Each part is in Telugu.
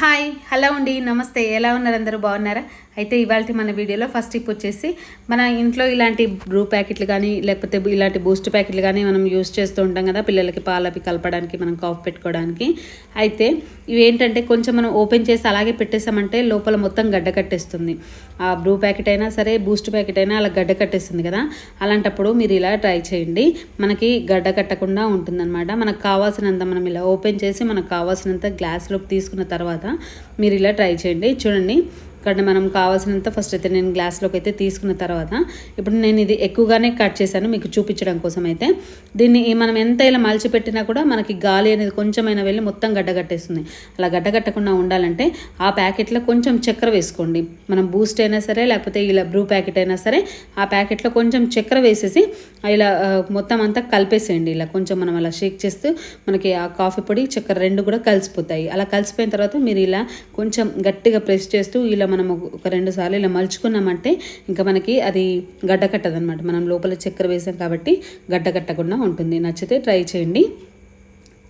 హాయ్ హలో అండి నమస్తే. ఎలా ఉన్నారు అందరూ? బాగున్నారా? అయితే ఇవాళ మన వీడియోలో ఫస్ట్ టిప్ వచ్చేసి మన ఇంట్లో ఇలాంటి బ్రూ ప్యాకెట్లు కానీ లేకపోతే ఇలాంటి బూస్ట్ ప్యాకెట్లు కానీ మనం యూస్ చేస్తూ ఉంటాం కదా పిల్లలకి పాలవి కలపడానికి మనం కాఫ్ పెట్టుకోవడానికి. అయితే ఇవి ఏంటంటే కొంచెం మనం ఓపెన్ చేసి అలాగే పెట్టేసామంటే లోపల మొత్తం గడ్డ కట్టేస్తుంది. ఆ బ్రూ ప్యాకెట్ అయినా సరే బూస్ట్ ప్యాకెట్ అయినా అలా గడ్డ కట్టేస్తుంది కదా. అలాంటప్పుడు మీరు ఇలా ట్రై చేయండి. మనకి గడ్డ కట్టకుండా ఉంటుందన్నమాట. మనకు కావాల్సినంత మనం ఇలా ఓపెన్ చేసి మనకు కావాల్సినంత గ్లాస్లోకి తీసుకున్న తర్వాత మీరు ఇలా ట్రై చేయండి. చూడండి. ఇక్కడ మనం కావాల్సినంత ఫస్ట్ అయితే నేను గ్లాస్లోకి అయితే తీసుకున్న తర్వాత ఇప్పుడు నేను ఇది ఎక్కువగానే కట్ చేశాను మీకు చూపించడం కోసం అయితే. దీన్ని మనం ఎంత ఇలా మలిచిపెట్టినా కూడా మనకి గాలి అనేది కొంచెమైనా వెళ్ళి మొత్తం గడ్డగట్టేస్తుంది. అలా గడ్డగట్టకుండా ఉండాలంటే ఆ ప్యాకెట్లో కొంచెం చక్కెర వేసుకోండి. మనం బూస్ట్ అయినా సరే లేకపోతే ఇలా బ్రూ ప్యాకెట్ అయినా సరే ఆ ప్యాకెట్లో కొంచెం చక్కెర వేసేసి ఇలా మొత్తం అంతా కలిపేసేయండి. ఇలా కొంచెం మనం అలా షేక్ చేస్తూ మనకి ఆ కాఫీ పొడి చక్కెర రెండు కూడా కలిసిపోతాయి. అలా కలిసిపోయిన తర్వాత మీరు ఇలా కొంచెం గట్టిగా ప్రెస్ చేస్తూ ఇలా మనం ఒక రెండు సార్లు ఇలా మలుచుకున్నామంటే ఇంకా మనకి అది గడ్డ కట్టదనమాట మనం లోపల చక్కెర వేసాం కాబట్టి గడ్డ కట్టకుండా ఉంటుంది. నచ్చితే ట్రై చేయండి.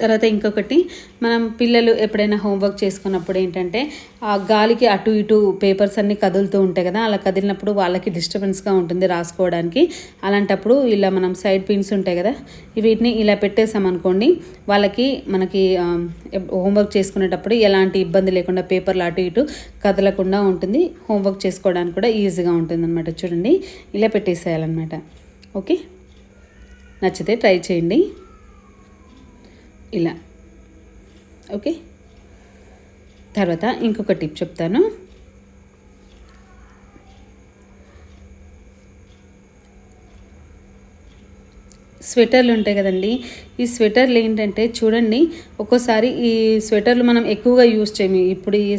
తర్వాత ఇంకొకటి మనం పిల్లలు ఎప్పుడైనా హోంవర్క్ చేసుకున్నప్పుడు ఏంటంటే ఆ గాలికి అటు ఇటు పేపర్స్ అన్నీ కదులుతూ ఉంటాయి కదా అలా కదిలినప్పుడు వాళ్ళకి డిస్టర్బెన్స్గా ఉంటుంది రాసుకోవడానికి. అలాంటప్పుడు ఇలా మనం సైడ్ పిన్స్ ఉంటాయి కదా వీటిని ఇలా పెట్టేసామనుకోండి వాళ్ళకి మనకి హోంవర్క్ చేసుకునేటప్పుడు ఎలాంటి ఇబ్బంది లేకుండా పేపర్లు అటు ఇటు కదలకుండా ఉంటుంది. హోంవర్క్ చేసుకోవడానికి కూడా ఈజీగా ఉంటుంది అనమాట చూడండి ఇలా పెట్టేసేయాలన్నమాట. ఓకే? నచ్చితే ట్రై చేయండి. ఇలా. ఓకే? తర్వాత ఇంకొక టిప్ చెప్తాను. స్వెటర్లు ఉంటాయి కదండి. ఈ స్వెటర్లు ఏంటంటే చూడండి ఒక్కోసారి ఈ స్వెటర్లు మనం ఎక్కువగా యూజ్ చేయము. ఇప్పుడు ఈ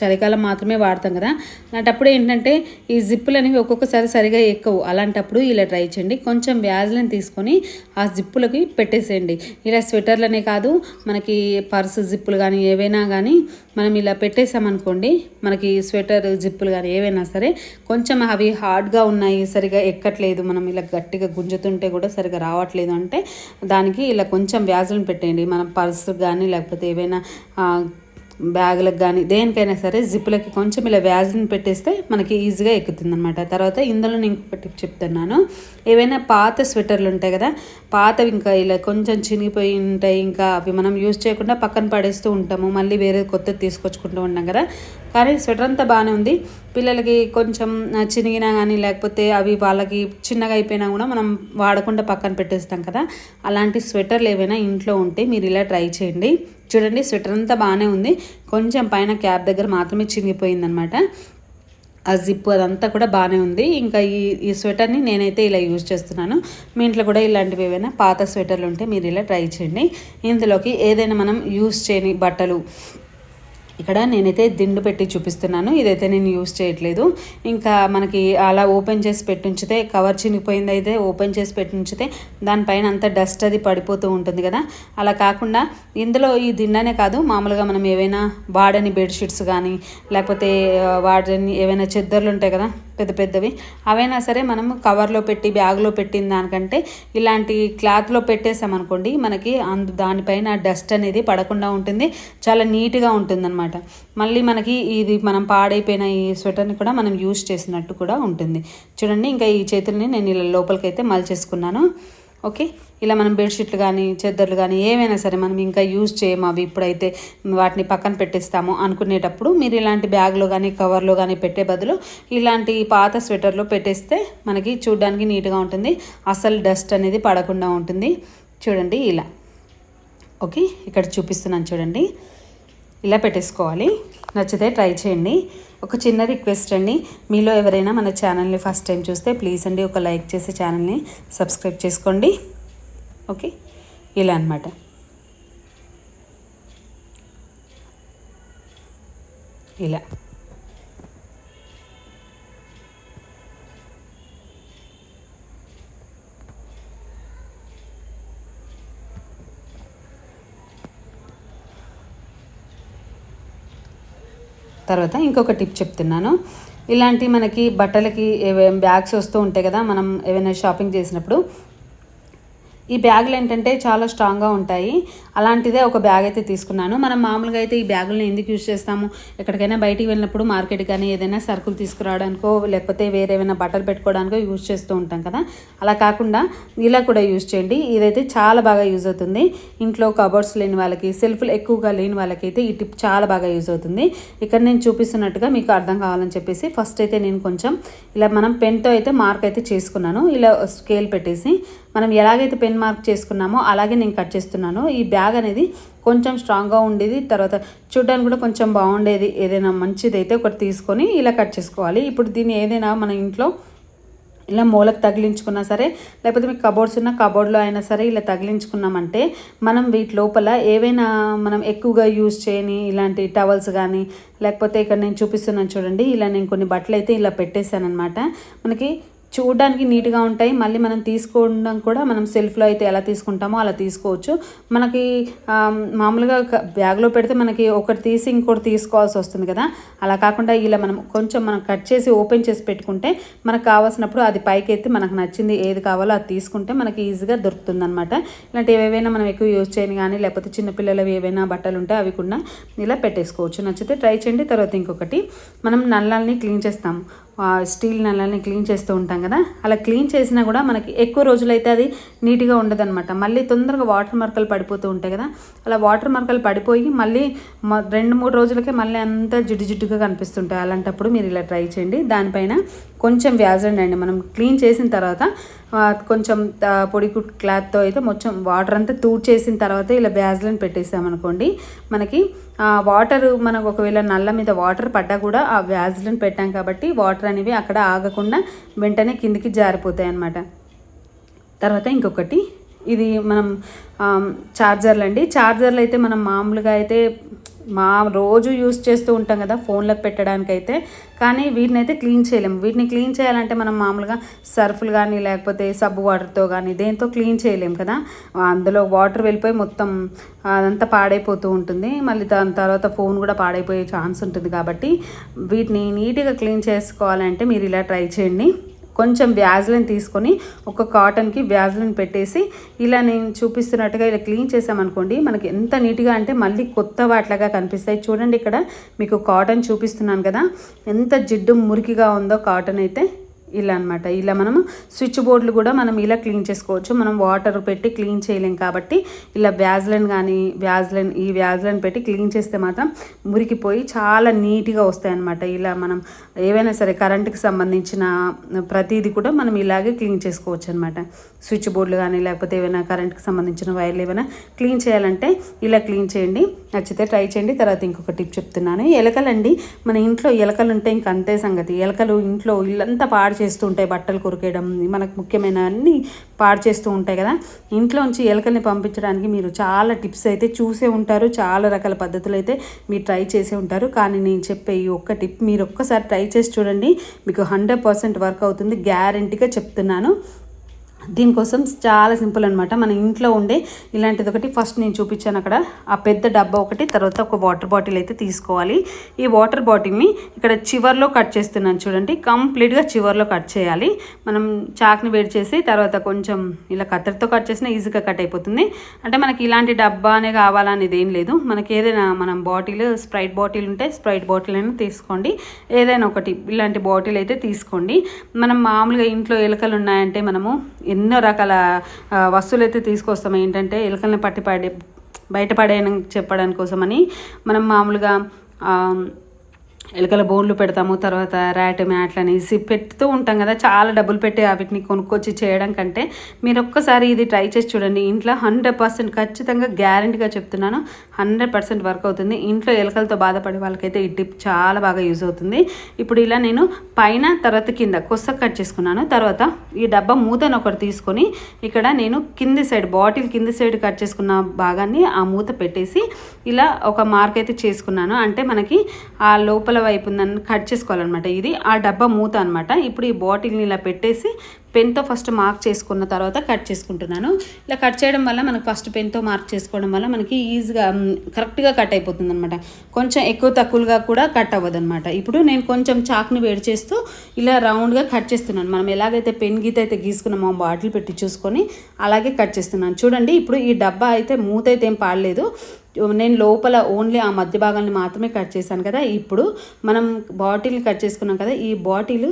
చలికాలం మాత్రమే వాడతాం కదా. అలాంటప్పుడు ఏంటంటే ఈ జిప్పులు అనేవి ఒక్కొక్కసారి సరిగా ఎక్కవు. అలాంటప్పుడు ఇలా ట్రై చేయండి. కొంచెం వ్యాజ్లను తీసుకొని ఆ జిప్పులకి పెట్టేసేయండి. ఇలా స్వెటర్లనే కాదు మనకి పర్స్ జిప్పులు కానీ ఏవైనా కానీ మనం ఇలా పెట్టేసామనుకోండి మనకి స్వెటర్ జిప్పులు కానీ ఏవైనా సరే కొంచెం అవి హార్డ్గా ఉన్నాయి సరిగా ఎక్కట్లేదు మనం ఇలా గట్టిగా గుంజుతుంటే కూడా సరిగా రావట్లేదు అంటే దానికి ఇలా కొంచెం వ్యాజులను పెట్టేయండి. మనం పర్స్ కానీ లేకపోతే ఏవైనా బ్యాగులకు కానీ దేనికైనా సరే జిప్పులకి కొంచెం ఇలా వ్యాజిన్ పెట్టేస్తే మనకి ఈజీగా ఎక్కుతుంది అనమాట తర్వాత ఇందులో నేను ఇంకొక టిప్ చెప్తున్నాను. ఏవైనా పాత స్వెటర్లు ఉంటాయి కదా పాతవి ఇంకా ఇలా కొంచెం చినిగిపోయి ఉంటాయి ఇంకా అవి మనం యూజ్ చేయకుండా పక్కన పడేస్తూ ఉంటాము. మళ్ళీ వేరే కొత్తది తీసుకొచ్చుకుంటూ ఉంటాం కదా కానీ స్వెటర్ అంతా బాగానే ఉంది. పిల్లలకి కొంచెం చినిగినా కానీ లేకపోతే అవి వాళ్ళకి చిన్నగా అయిపోయినా కూడా మనం వాడకుండా పక్కన పెట్టేస్తాం కదా. అలాంటి స్వెటర్లు ఏవైనా ఇంట్లో ఉంటే మీరు ఇలా ట్రై చేయండి. చూడండి స్వెటర్ అంతా బాగానే ఉంది. కొంచెం పైన క్యాప్ దగ్గర మాత్రమే చినిగిపోయిందనమాట. ఆ జిప్ అదంతా కూడా బాగానే ఉంది. ఇంకా ఈ ఈ స్వెటర్ని నేనైతే ఇలా యూజ్ చేస్తున్నాను. మీ ఇంట్లో కూడా ఇలాంటివి ఏవైనా పాత స్వెటర్లు ఉంటే మీరు ఇలా ట్రై చేయండి. ఇందులోకి ఏదైనా మనం యూజ్ చేయని బట్టలు ఇక్కడ నేనైతే దిండు పెట్టి చూపిస్తున్నాను. ఇదైతే నేను యూస్ చేయట్లేదు. ఇంకా మనకి అలా ఓపెన్ చేసి పెట్టి ఉంచితే కవర్ చినిగిపోయింది అయితే ఓపెన్ చేసి పెట్టి ఉంచితే దానిపైన అంతా డస్ట్ అది పడిపోతూ ఉంటుంది కదా. అలా కాకుండా ఇందులో ఈ దిండనే కాదు మామూలుగా మనం ఏవైనా వాడని బెడ్షీట్స్ కానీ లేకపోతే వాడని ఏవైనా చెద్దర్లు ఉంటాయి కదా పెద్ద పెద్దవి. అవైనా సరే మనం కవర్లో పెట్టి బ్యాగ్లో పెట్టిన దానికంటే ఇలాంటి క్లాత్లో పెట్టేసామనుకోండి మనకి అందు దానిపైన డస్ట్ అనేది పడకుండా ఉంటుంది. చాలా నీట్గా ఉంటుందన్నమాట. మళ్ళీ మనకి ఇది మనం పాడైపోయిన ఈ స్వెటర్ని కూడా మనం యూజ్ చేసినట్టు కూడా ఉంటుంది. చూడండి ఇంకా ఈ చేతుల్ని నేను ఇలా లోపలికైతే మలిచేసుకున్నాను. ఓకే? ఇలా మనం బెడ్షీట్లు కానీ చెద్దర్లు కానీ ఏమైనా సరే మనం ఇంకా యూజ్ చేయము అవి ఇప్పుడైతే వాటిని పక్కన పెట్టేస్తాము అనుకునేటప్పుడు మీరు ఇలాంటి బ్యాగ్లో కానీ కవర్లో కానీ పెట్టే బదులు ఇలాంటి పాత స్వెటర్లో పెట్టేస్తే మనకి చూడడానికి నీట్గా ఉంటుంది. అసలు డస్ట్ అనేది పడకుండా ఉంటుంది. చూడండి ఇలా. ఓకే? ఇక్కడ చూపిస్తున్నాను చూడండి. ఇలా పెట్టేసుకోవాలి. నచ్చితే ట్రై చేయండి. ఒక చిన్న రిక్వెస్ట్ అండి. మీలో ఎవరైనా మన ఛానల్ని ఫస్ట్ టైం చూస్తే ప్లీజ్ అండి ఒక లైక్ చేసి ఛానల్ని సబ్స్క్రైబ్ చేసుకోండి. ఓకే? ఇలా అన్నమాట. ఇలా. తర్వాత ఇంకొక టిప్ చెప్తున్నాను. ఇలాంటి మనకి బట్టలకి ఏవే బ్యాగ్స్ వస్తూ ఉంటాయి కదా మనం ఏమైనా షాపింగ్ చేసినప్పుడు ఈ బ్యాగులు ఏంటంటే చాలా స్ట్రాంగ్గా ఉంటాయి. అలాంటిదే ఒక బ్యాగ్ అయితే తీసుకున్నాను. మనం మామూలుగా అయితే ఈ బ్యాగులను ఎందుకు యూజ్ చేస్తాము? ఎక్కడికైనా బయటికి వెళ్ళినప్పుడు మార్కెట్ కానీ ఏదైనా సరుకులు తీసుకురావడానికో లేకపోతే వేరేమైనా బట్టలు పెట్టుకోవడానికో యూజ్ చేస్తూ ఉంటాం కదా. అలా కాకుండా ఇలా కూడా యూజ్ చేయండి. ఇదైతే చాలా బాగా యూజ్ అవుతుంది. ఇంట్లో కబోర్డ్స్ లేని వాళ్ళకి సెల్ఫ్లు ఎక్కువగా లేని వాళ్ళకైతే ఈ టిప్ చాలా బాగా యూజ్ అవుతుంది. ఇక్కడ నేను చూపిస్తున్నట్టుగా మీకు అర్థం కావాలని చెప్పేసి ఫస్ట్ అయితే నేను కొంచెం ఇలా మనం పెన్తో అయితే మార్క్ అయితే చేసుకున్నాను. ఇలా స్కేల్ పెట్టేసి మనం ఎలాగైతే పెన్ మార్క్ చేసుకున్నామో అలాగే నేను కట్ చేస్తున్నాను. ఈ బ్యాగ్ అనేది కొంచెం స్ట్రాంగ్గా ఉండేది తర్వాత చూడడానికి కూడా కొంచెం బాగుండేది. ఏదైనా మంచిదైతే ఒకటి తీసుకొని ఇలా కట్ చేసుకోవాలి. ఇప్పుడు దీన్ని ఏదైనా మన ఇంట్లో ఇలా మూలకు తగిలించుకున్నా సరే లేకపోతే మీకు కబోర్డ్స్ ఉన్న కబోర్డ్లో అయినా సరే ఇలా తగిలించుకున్నామంటే మనం వీటి లోపల ఏవైనా మనం ఎక్కువగా యూజ్ చేయని ఇలాంటి టవల్స్ కానీ లేకపోతే ఇక్కడ నేను చూపిస్తున్నాను చూడండి ఇలా నేను కొన్ని బట్టలు అయితే ఇలా పెట్టేశాను అనమాట మనకి చూడడానికి నీట్గా ఉంటాయి. మళ్ళీ మనం తీసుకోవడం కూడా మనం సెల్ఫ్లో అయితే ఎలా తీసుకుంటామో అలా తీసుకోవచ్చు. మనకి మామూలుగా బ్యాగ్లో పెడితే మనకి ఒకటి తీసి ఇంకోటి తీసుకోవాల్సి వస్తుంది కదా. అలా కాకుండా ఇలా మనం కొంచెం మనం కట్ చేసి ఓపెన్ చేసి పెట్టుకుంటే మనకు కావాల్సినప్పుడు అది పైకి ఎత్తి మనకు నచ్చింది ఏది కావాలో అది తీసుకుంటే మనకి ఈజీగా దొరుకుతుంది అనమాట ఇలాంటి ఏవైనా మనం ఎక్కువ యూజ్ చేయని కానీ లేకపోతే చిన్నపిల్లలవి ఏవైనా బట్టలు ఉంటే అవి కూడా ఇలా పెట్టేసుకోవచ్చు. నచ్చితే ట్రై చేయండి. తర్వాత ఇంకొకటి మనం నల్లాలని క్లీన్ చేస్తాము. స్టీల్ నల్లని క్లీన్ చేస్తూ ఉంటాం కదా? అలా క్లీన్ చేసినా కూడా మనకి ఎక్కువ రోజులైతే అది నీట్గా ఉండదన్నమాట. మళ్ళీ తొందరగా వాటర్ మరకలు పడిపోతూ ఉంటాయి కదా? అలా వాటర్ మరకలు పడిపోయి మళ్ళీ రెండు మూడు రోజులకే మళ్ళీ అంతా జిడ్డు జిడ్డుగా కనిపిస్తుంటాయి. అలాంటప్పుడు మీరు ఇలా ట్రై చేయండి. దానిపైన కొంచెం వ్యాజండి అండి మనం క్లీన్ చేసిన తర్వాత కొంచెం పొడి కుట్ క్లాత్తో అయితే మొత్తం వాటర్ అంతా తూడ్ చేసిన తర్వాత ఇలా బ్యాజ్లను పెట్టేసామనుకోండి మనకి వాటర్ మనకు ఒకవేళ నల్ల మీద వాటర్ పడ్డా కూడా ఆ వ్యాజ్లైన్ పెట్టాం కాబట్టి వాటర్ అనేవి అక్కడ ఆగకుండా వెంటనే కిందికి జారిపోతాయి అన్నమాట తర్వాత ఇంకొకటి ఇది మనం ఛార్జర్లు అండి. ఛార్జర్లు అయితే మనం మామూలుగా అయితే మా రోజు యూస్ చేస్తూ ఉంటాం కదా ఫోన్లకు పెట్టడానికి అయితే కానీ వీటిని అయితే క్లీన్ చేయలేము. వీటిని క్లీన్ చేయాలంటే మనం మామూలుగా సర్ఫ్లు కానీ లేకపోతే సబ్బు వాటర్తో కానీ దేంతో క్లీన్ చేయలేము కదా. అందులో వాటర్ వెళ్ళిపోయి మొత్తం అదంతా పాడైపోతూ ఉంటుంది. మళ్ళీ దాని తర్వాత ఫోన్ కూడా పాడైపోయే ఛాన్స్ ఉంటుంది కాబట్టి వీటిని నీట్గా క్లీన్ చేసుకోవాలంటే మీరు ఇలా ట్రై చేయండి. కొంచెం వ్యాజ్లిన్ తీసుకొని ఒక కాటన్కి వ్యాజ్లిన్ పెట్టేసి ఇలా నేను చూపిస్తున్నట్టుగా ఇలా క్లీన్ చేసామనుకోండి మనకి ఎంత నీట్గా అంటే మళ్ళీ కొత్త వాటిలాగా కనిపిస్తాయి. చూడండి ఇక్కడ మీకు కాటన్ చూపిస్తున్నాను కదా ఎంత జిడ్డు మురికిగా ఉందో కాటన్ అయితే. ఇలా అన్నమాట. ఇలా మనము స్విచ్ బోర్డులు కూడా మనం ఇలా క్లీన్ చేసుకోవచ్చు. మనం వాటర్ పెట్టి క్లీన్ చేయలేం కాబట్టి ఇలా వ్యాజ్లైన్ కానీ వ్యాజ్లైన్ ఈ వ్యాజ్లైన్ పెట్టి క్లీన్ చేస్తే మాత్రం మురికిపోయి చాలా నీట్గా వస్తాయి ఇలా మనం ఏవైనా సరే కరెంటుకి సంబంధించిన ప్రతిదీ కూడా మనం ఇలాగే క్లీన్ చేసుకోవచ్చు అనమాట స్విచ్ బోర్డులు కానీ లేకపోతే ఏమైనా కరెంట్కి సంబంధించిన వైర్లు ఏమైనా క్లీన్ చేయాలంటే ఇలా క్లీన్ చేయండి. నచ్చితే ట్రై చేయండి. తర్వాత ఇంకొక టిప్ చెప్తున్నాను. ఎలకలండి మన ఇంట్లో ఎలకలు ఉంటే ఇంక అంతే సంగతి. ఎలకలు ఇంట్లో ఇల్లంతా పాడు చేస్తూ ఉంటాయి బట్టలు కొరికేయడం మనకు ముఖ్యమైన అన్ని పాడు చేస్తూ ఉంటాయి కదా. ఇంట్లోంచి ఎలకల్ని పంపించడానికి మీరు చాలా టిప్స్ అయితే చూసే ఉంటారు. చాలా రకాల పద్ధతులు అయితే మీరు ట్రై చేసే ఉంటారు. కానీ నేను చెప్పే ఈ ఒక్క టిప్ మీరు ఒక్కసారి ట్రై చేసి చూడండి. మీకు హండ్రెడ్ పర్సెంట్ వర్క్ అవుతుంది. గ్యారంటీగా చెప్తున్నాను. దీనికోసం చాలా సింపుల్ అనమాట మన ఇంట్లో ఉండే ఇలాంటిది ఒకటి ఫస్ట్ నేను చూపించాను అక్కడ. ఆ పెద్ద డబ్బా ఒకటి తర్వాత ఒక వాటర్ బాటిల్ అయితే తీసుకోవాలి. ఈ వాటర్ బాటిల్ని ఇక్కడ చివర్లో కట్ చేస్తున్నాను చూడండి. కంప్లీట్గా చివర్లో కట్ చేయాలి. మనం చాక్ని వేడి చేసి తర్వాత కొంచెం ఇలా కత్తెరతో కట్ చేసినా ఈజీగా కట్ అయిపోతుంది. అంటే మనకి ఇలాంటి డబ్బానే కావాలనేది ఏం లేదు. మనకి ఏదైనా మనం బాటిల్ స్ప్రైట్ బాటిల్ ఉంటే స్ప్రైట్ బాటిల్ అయినా తీసుకోండి. ఏదైనా ఒకటి ఇలాంటి బాటిల్ అయితే తీసుకోండి. మనం మామూలుగా ఇంట్లో ఎలుకలు ఉన్నాయంటే మనము ఎన్నో రకాల వస్తువులు అయితే తీసుకొస్తాం. ఏంటంటే ఎలుకల్ని పట్టి పడే బయటపడేయడం చెప్పడానికి కోసమని మనం మామూలుగా ఎలుకల బోన్లు పెడతాము తర్వాత ర్యాట్ మ్యాట్లు అనేసి పెడుతూ ఉంటాం కదా. చాలా డబ్బులు పెట్టి వాటిని కొనుక్కొచ్చి చేయడం కంటే మీరు ఒక్కసారి ఇది ట్రై చేసి చూడండి. ఇంట్లో హండ్రెడ్ పర్సెంట్ ఖచ్చితంగా గ్యారంటీగా చెప్తున్నాను. హండ్రెడ్ పర్సెంట్ వర్క్ అవుతుంది. ఇంట్లో ఎలుకలతో బాధపడే వాళ్ళకైతే ఈ టిప్ చాలా బాగా యూజ్ అవుతుంది. ఇప్పుడు ఇలా నేను పైన తర్వాత కింద కొస్స కట్ చేసుకున్నాను. తర్వాత ఈ డబ్బా మూతను ఒకటి తీసుకొని ఇక్కడ నేను కింది సైడ్ బాటిల్ కింది సైడ్ కట్ చేసుకున్న భాగాన్ని ఆ మూత పెట్టేసి ఇలా ఒక మార్క్ అయితే చేసుకున్నాను. అంటే మనకి ఆ లోపల లోపల వైపు ఉందని కట్ చేసుకోవాలన్నమాట. ఇది ఆ డబ్బా మూత అనమాట ఇప్పుడు ఈ బాటిల్ని ఇలా పెట్టేసి పెన్తో ఫస్ట్ మార్క్ చేసుకున్న తర్వాత కట్ చేసుకుంటున్నాను. ఇలా కట్ చేయడం వల్ల మనకు ఫస్ట్ పెన్తో మార్క్ చేసుకోవడం వల్ల మనకి ఈజీగా కరెక్ట్గా కట్ అయిపోతుంది అనమాట కొంచెం ఎక్కువ తక్కువగా కూడా కట్ అవ్వదు అనమాట ఇప్పుడు నేను కొంచెం చాక్ని వేడి చేస్తూ ఇలా రౌండ్గా కట్ చేస్తున్నాను. మనం ఎలాగైతే పెన్ గీత అయితే గీసుకున్నామో బాటిల్ పెట్టి చూసుకొని అలాగే కట్ చేస్తున్నాను. చూడండి ఇప్పుడు ఈ డబ్బా అయితే మూత అయితే ఏం పాడలేదు. నేను లోపల ఓన్లీ ఆ మధ్య భాగాన్ని మాత్రమే కట్ చేశాను కదా. ఇప్పుడు మనం బాటిల్ కట్ చేసుకున్నాం కదా ఈ బాటిల్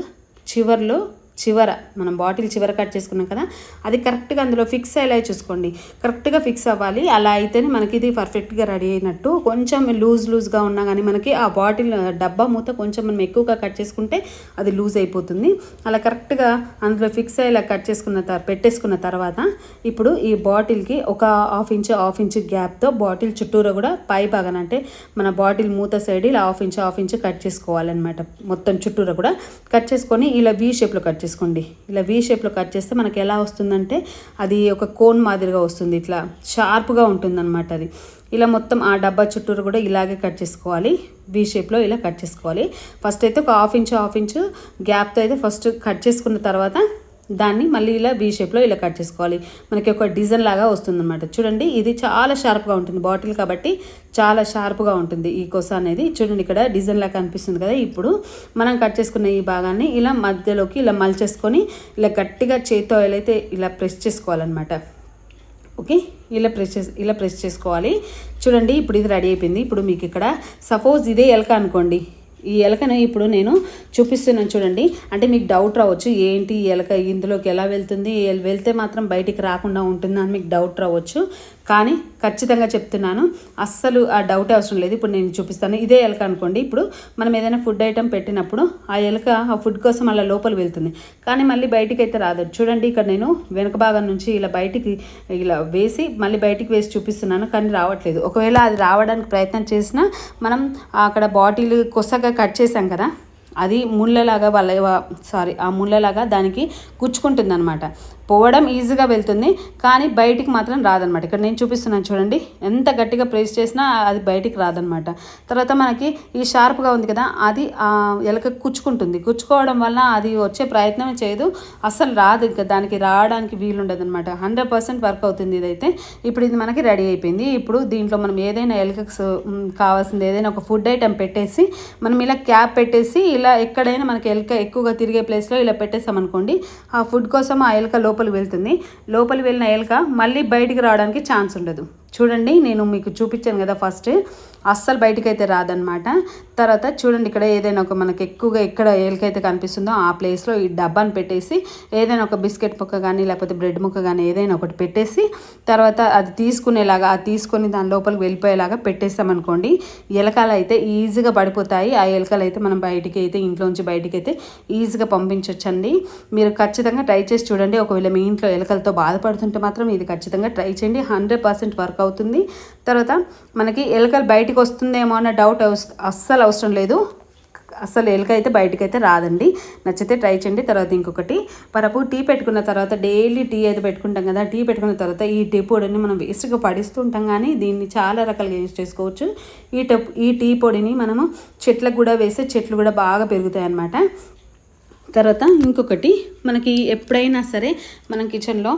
చివర్లో చివర మనం బాటిల్ చివర కట్ చేసుకున్నాం కదా అది కరెక్ట్గా అందులో ఫిక్స్ అయ్యేలా చూసుకోండి. కరెక్ట్గా ఫిక్స్ అవ్వాలి. అలా అయితేనే మనకి ఇది పర్ఫెక్ట్గా రెడీ అయినట్టు. కొంచెం లూజ్ లూజ్గా ఉన్నా కానీ మనకి ఆ బాటిల్ డబ్బా మూత కొంచెం మనం ఎక్కువగా కట్ చేసుకుంటే అది లూజ్ అయిపోతుంది. అలా కరెక్ట్గా అందులో ఫిక్స్ అయ్యేలా కట్ చేసుకున్న తర్వాత పెట్టేసుకున్న తర్వాత ఇప్పుడు ఈ బాటిల్కి ఒక హాఫ్ ఇంచ్ హాఫ్ ఇంచ్ గ్యాప్తో బాటిల్ చుట్టూరా కూడా పై భాగన అంటే మన బాటిల్ మూత సైడ్ ఇలా half inch half inch cut చేసుకోవాలన్నమాట. మొత్తం చుట్టూరా కూడా కట్ చేసుకొని ఇలా వీ షేప్లో కట్ చేసుకోండి ఇలా వీ షేప్లో కట్ చేస్తే మనకి ఎలా వస్తుందంటే అది ఒక కోన్ మాదిరిగా వస్తుంది. ఇట్లా షార్ప్గా ఉంటుందన్నమాట అది. ఇలా మొత్తం ఆ డబ్బా చుట్టూరు కూడా ఇలాగే కట్ చేసుకోవాలి. వీ షేప్లో ఇలా కట్ చేసుకోవాలి. ఫస్ట్ అయితే ఒక హాఫ్ ఇంచ్ హాఫ్ ఇంచ్ గ్యాప్తో అయితే ఫస్ట్ కట్ చేసుకున్న తర్వాత దాన్ని మళ్ళీ ఇలా బీ షేప్లో ఇలా కట్ చేసుకోవాలి. మనకి ఒక డిజైన్ లాగా వస్తుందన్నమాట. చూడండి ఇది చాలా షార్ప్గా ఉంటుంది బాటిల్ కాబట్టి చాలా షార్ప్గా ఉంటుంది ఈ కొస అనేది. చూడండి ఇక్కడ డిజైన్ లాగా కనిపిస్తుంది కదా. ఇప్పుడు మనం కట్ చేసుకున్న ఈ భాగాన్ని ఇలా మధ్యలోకి ఇలా మలిచేసుకొని ఇలా గట్టిగా చేతితో ఇలా అయితే ఇలా ప్రెస్ చేసుకోవాలన్నమాట. ఓకే? ఇలా ప్రెస్ చేసి ఇలా ప్రెస్ చేసుకోవాలి. చూడండి ఇప్పుడు ఇది రెడీ అయిపోయింది. ఇప్పుడు మీకు ఇక్కడ సపోజ్ ఇదే ఎలక అనుకోండి. ఈ ఎలకను ఇప్పుడు నేను చూపిస్తున్నాను చూడండి. అంటే మీకు డౌట్ రావచ్చు ఏంటి ఎలక ఇందులోకి ఎలా వెళ్తుంది వెళ్తే మాత్రం బయటికి రాకుండా ఉంటుందా అని మీకు డౌట్ రావచ్చు. కానీ ఖచ్చితంగా చెప్తున్నాను అస్సలు ఆ డౌట్ అవసరం లేదు. ఇప్పుడు నేను చూపిస్తాను. ఇదే ఎలక అనుకోండి. ఇప్పుడు మనం ఏదైనా ఫుడ్ ఐటెం పెట్టినప్పుడు ఆ ఎలక ఆ ఫుడ్ కోసం అలా లోపల వెళ్తుంది. కానీ మళ్ళీ బయటికి అయితే రాదు. చూడండి ఇక్కడ నేను వెనక భాగం నుంచి ఇలా బయటికి ఇలా వేసి మళ్ళీ బయటికి వేసి చూపిస్తున్నాను కానీ రావట్లేదు. ఒకవేళ అది రావడానికి ప్రయత్నం చేసినా మనం అక్కడ బాటిల్ కొసగా కట్ చేసాం కదా అది ముళ్ళలాగా వాళ్ళ సారీ ఆ ముళ్ళలాగా దానికి గుచ్చుకుంటుంది అనమాట పోవడం ఈజీగా వెళ్తుంది కానీ బయటికి మాత్రం రాదనమాట ఇక్కడ నేను చూపిస్తున్నాను చూడండి ఎంత గట్టిగా ప్రెస్ చేసినా అది బయటికి రాదనమాట తర్వాత మనకి ఈ షార్ప్గా ఉంది కదా అది ఎలక కుచ్చుకుంటుంది. కుచ్చుకోవడం వల్ల అది వచ్చే ప్రయత్నం చేయదు అస్సలు రాదు ఇంకా దానికి రావడానికి వీలు ఉండదు అనమాట హండ్రెడ్ పర్సెంట్ వర్క్ అవుతుంది ఇదైతే. ఇప్పుడు ఇది మనకి రెడీ అయిపోయింది. ఇప్పుడు దీంట్లో మనం ఏదైనా ఎలకకు కావాల్సింది ఏదైనా ఒక ఫుడ్ ఐటెం పెట్టేసి మనం ఇలా క్యాప్ పెట్టేసి ఇలా ఎక్కడైనా మనకి ఎలక ఎక్కువగా తిరిగే ప్లేస్లో ఇలా పెట్టేసామనుకోండి ఆ ఫుడ్ కోసం ఆ ఎలక లోపలికి వెళ్తుంది. లోపలికి వెళ్ళిన ఎలుక మళ్ళీ బయటికి రావడానికి ఛాన్స్ ఉండదు. చూడండి నేను మీకు చూపించాను కదా ఫస్ట్ అస్సలు బయటకైతే రాదనమాట తర్వాత చూడండి ఇక్కడ ఏదైనా ఒక మనకి ఎక్కువగా ఎక్కడ ఏలికైతే కనిపిస్తుందో ఆ ప్లేస్లో ఈ డబ్బాని పెట్టేసి ఏదైనా ఒక బిస్కెట్ ముక్క కానీ లేకపోతే బ్రెడ్ ముక్క కానీ ఏదైనా ఒకటి పెట్టేసి తర్వాత అది తీసుకునేలాగా అది తీసుకొని దాని లోపలికి వెళ్ళిపోయేలాగా పెట్టేస్తామనుకోండి ఎలకలు అయితే ఈజీగా పడిపోతాయి. ఆ ఎలకలు అయితే మనం బయటికి అయితే ఇంట్లోంచి బయటికి అయితే ఈజీగా పంపించవచ్చండి మీరు ఖచ్చితంగా ట్రై చేసి చూడండి. ఒకవేళ మీ ఇంట్లో ఎలకలతో బాధపడుతుంటే మాత్రం ఇది ఖచ్చితంగా ట్రై చేయండి. హండ్రెడ్ పర్సెంట్ వర్క్ అవుతుంది. తర్వాత మనకి ఎలకలు బయటికి వస్తుందేమో అన్న డౌట్ అస్సలు అవసరం లేదు. అసలు ఎలుక అయితే బయటకు అయితే రాదండి. నచ్చితే ట్రై చేయండి. తర్వాత ఇంకొకటి పరపు టీ పెట్టుకున్న తర్వాత డైలీ టీ అయితే పెట్టుకుంటాం కదా టీ పెట్టుకున్న తర్వాత ఈ టీ పొడిని మనం వేస్ట్గా పడిస్తూ ఉంటాం కానీ దీన్ని చాలా రకాలుగా యూజ్ చేసుకోవచ్చు. ఈ టప్ ఈ టీ పొడిని మనము చెట్లకు కూడా వేస్తే చెట్లు కూడా బాగా పెరుగుతాయి అన్నమాట తర్వాత ఇంకొకటి మనకి ఎప్పుడైనా సరే మనం కిచెన్లో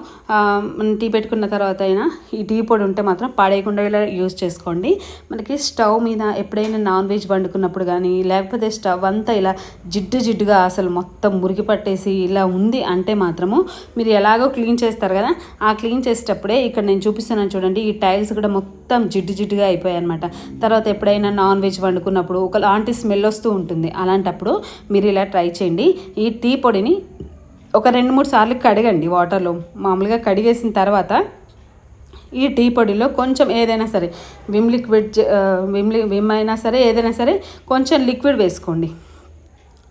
మనం టీ పెట్టుకున్న తర్వాత అయినా ఈ టీ పొడి ఉంటే మాత్రం పాడేయకుండా ఇలా యూజ్ చేసుకోండి. మనకి స్టవ్ మీద ఎప్పుడైనా నాన్ వెజ్ వండుకున్నప్పుడు కానీ లేకపోతే స్టవ్ అంతా ఇలా జిడ్డు జిడ్డుగా అసలు మొత్తం మురికి పట్టేసి ఇలా ఉంది అంటే మాత్రము మీరు ఎలాగో క్లీన్ చేస్తారు కదా ఆ క్లీన్ చేసేటప్పుడే ఇక్కడ నేను చూపిస్తున్నాను చూడండి ఈ టైల్స్ కూడా మొత్తం జిడ్డు జిడ్డుగా అయిపోయాయి అనమాట తర్వాత ఎప్పుడైనా నాన్ వెజ్ వండుకున్నప్పుడు ఒకలాంటి స్మెల్ వస్తూ ఉంటుంది. అలాంటప్పుడు మీరు ఇలా ట్రై చేయండి. ఈ టీ పొడిని ఒక రెండు మూడు సార్లు కడగండి వాటర్లో. మామూలుగా కడిగేసిన తర్వాత ఈ టీ పొడిలో కొంచెం ఏదైనా సరే విమ్ లిక్విడ్ విమ్ విమ్ అయినా సరే ఏదైనా సరే కొంచెం లిక్విడ్ వేసుకోండి.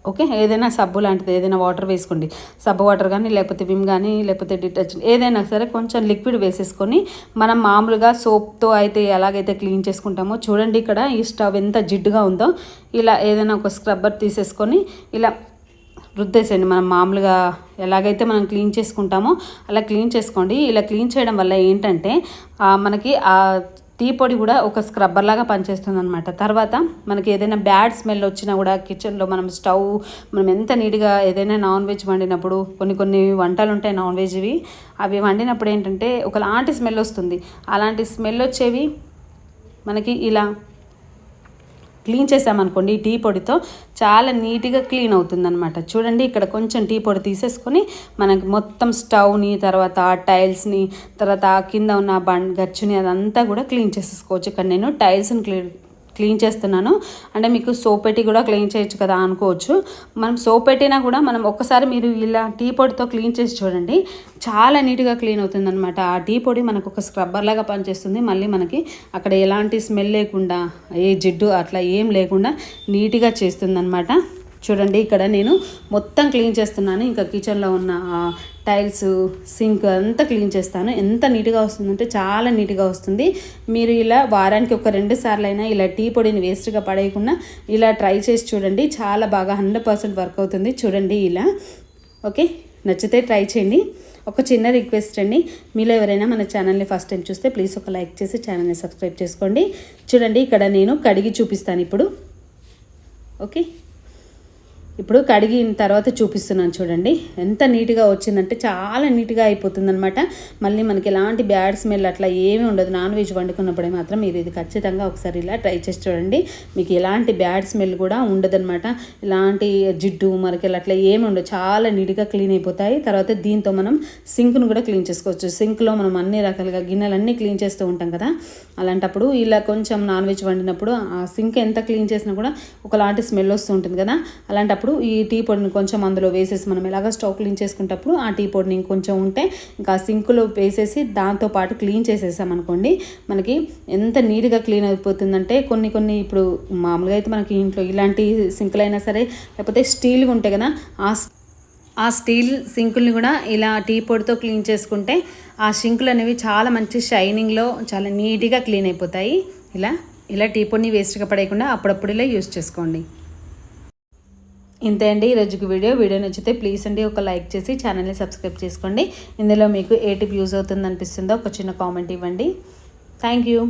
ఓకే? ఏదైనా సబ్బు లాంటిది ఏదైనా వాటర్ వేసుకోండి. సబ్బు వాటర్ కానీ లేకపోతే విమ్ కానీ లేకపోతే డిటర్జెంట్ ఏదైనా సరే కొంచెం లిక్విడ్ వేసేసుకొని మనం మామూలుగా సోప్తో అయితే ఎలాగైతే క్లీన్ చేసుకుంటామో చూడండి ఇక్కడ ఈ స్టవ్ ఎంత జిడ్డుగా ఉందో. ఇలా ఏదైనా ఒక స్క్రబ్బర్ తీసేసుకొని ఇలా రుద్దేసేయండి. మనం మామూలుగా ఎలాగైతే మనం క్లీన్ చేసుకుంటామో అలా క్లీన్ చేసుకోండి. ఇలా క్లీన్ చేయడం వల్ల ఏంటంటే మనకి ఆ టీ పొడి కూడా ఒక స్క్రబ్బర్ లాగా పనిచేస్తుంది అనమాట తర్వాత మనకి ఏదైనా బ్యాడ్ స్మెల్ వచ్చినా కూడా కిచెన్లో మనం స్టవ్ మనం ఎంత నీట్గా ఏదైనా నాన్ వెజ్ వండినప్పుడు కొన్ని కొన్ని వంటలు ఉంటాయి నాన్ వెజ్వి అవి వండినప్పుడు ఏంటంటే ఒకలాంటి స్మెల్ వస్తుంది. అలాంటి స్మెల్ వచ్చేవి మనకి ఇలా క్లీన్ చేసామనుకోండి టీ పొడితో చాలా నీట్గా క్లీన్ అవుతుందన్నమాట. చూడండి ఇక్కడ కొంచెం టీ పొడి తీసేసుకొని మనకి మొత్తం స్టవ్ని తర్వాత టైల్స్ని తర్వాత కింద ఉన్న బండ్ గచ్చుని అదంతా కూడా క్లీన్ చేసేసుకోవచ్చు. ఇక్కడ నేను టైల్స్ని క్లీన్ క్లీన్ చేస్తున్నాను. అంటే మీకు సోప్ పెట్టి కూడా క్లీన్ చేయొచ్చు కదా అనుకోవచ్చు. మనం సోప్ పెట్టినా కూడా మనం ఒక్కసారి మీరు ఇలా టీ పొడితో క్లీన్ చేసి చూడండి. చాలా నీట్గా క్లీన్ అవుతుంది అనమాట ఆ టీ పొడి మనకు ఒక స్క్రబ్బర్ లాగా పనిచేస్తుంది. మళ్ళీ మనకి అక్కడ ఎలాంటి స్మెల్ లేకుండా ఏ జిడ్డు అట్లా ఏం లేకుండా నీట్గా చేస్తుందనమాట చూడండి ఇక్కడ నేను మొత్తం క్లీన్ చేస్తున్నాను. ఇంకా కిచెన్లో ఉన్న టైల్స్ సింక్ అంతా క్లీన్ చేస్తాను. ఎంత నీట్గా వస్తుందంటే చాలా నీట్గా వస్తుంది. మీరు ఇలా వారానికి ఒక రెండు సార్లు అయినా ఇలా టీ పొడిని వేస్ట్గా పడేయకుండా ఇలా ట్రై చేసి చూడండి. చాలా బాగా హండ్రెడ్ పర్సెంట్ వర్క్ అవుతుంది. చూడండి ఇలా. ఓకే? నచ్చితే ట్రై చేయండి. ఒక చిన్న రిక్వెస్ట్ అండి. మీలో ఎవరైనా మన ఛానల్ని ఫస్ట్ టైం చూస్తే ప్లీజ్ ఒక లైక్ చేసి ఛానల్ని సబ్స్క్రైబ్ చేసుకోండి. చూడండి ఇక్కడ నేను కడిగి చూపిస్తాను ఇప్పుడు. ఓకే? ఇప్పుడు కడిగిన తర్వాత చూపిస్తున్నాను చూడండి. ఎంత నీట్గా వచ్చిందంటే చాలా నీట్గా అయిపోతుందనమాట మళ్ళీ మనకి ఎలాంటి బ్యాడ్ స్మెల్ అట్లా ఏమీ ఉండదు. నాన్ వెజ్ వండుకున్నప్పుడే మాత్రం మీరు ఇది ఖచ్చితంగా ఒకసారి ఇలా ట్రై చేసి చూడండి. మీకు ఎలాంటి బ్యాడ్ స్మెల్ కూడా ఉండదనమాట ఎలాంటి జిడ్డు మరకలు అట్లా ఏమి ఉండదు చాలా నీట్గా క్లీన్ అయిపోతాయి. తర్వాత దీంతో మనం సింక్ను కూడా క్లీన్ చేసుకోవచ్చు. సింక్లో మనం అన్ని రకాలుగా గిన్నెలన్నీ క్లీన్ చేస్తూ ఉంటాం కదా. అలాంటప్పుడు ఇలా కొంచెం నాన్ వెజ్ వండినప్పుడు ఆ సింక్ ఎంత క్లీన్ చేసినా కూడా ఒకలాంటి స్మెల్ వస్తూ ఉంటుంది కదా. అలాంటప్పుడు ఈ టీ పొడిని కొంచెం అందులో వేసేసి మనం ఎలాగ స్టవ్ క్లీన్ చేసుకునేటప్పుడు ఆ టీ పొడిని ఇంకొంచెం ఉంటే ఇంకా సింకులో వేసేసి దాంతోపాటు క్లీన్ చేసేసామనుకోండి మనకి ఎంత నీట్గా క్లీన్ అయిపోతుందంటే కొన్ని కొన్ని ఇప్పుడు మామూలుగా అయితే మనకి ఇంట్లో ఇలాంటి సింకులు అయినా సరే లేకపోతే స్టీల్గా ఉంటాయి కదా ఆ ఆ స్టీల్ సింకుల్ని కూడా ఇలా టీ పొడితో క్లీన్ చేసుకుంటే ఆ సింకులు అనేవి చాలా మంచి షైనింగ్లో చాలా నీట్గా క్లీన్ అయిపోతాయి. ఇలా ఇలా టీ పొడిని వేస్ట్గా పడేయకుండా అప్పుడప్పుడు ఇలా యూస్ చేసుకోండి. ఇంతే అండి ఈరోజుకి వీడియో. వీడియో నచ్చితే ప్లీజ్ అండి ఒక లైక్ చేసి ఛానల్ని సబ్స్క్రైబ్ చేసుకోండి. ఇందులో మీకు ఏ టిప్ యూజ్ అవుతుంది అనిపిస్తుందో ఒక చిన్న కామెంట్ ఇవ్వండి. Thank you.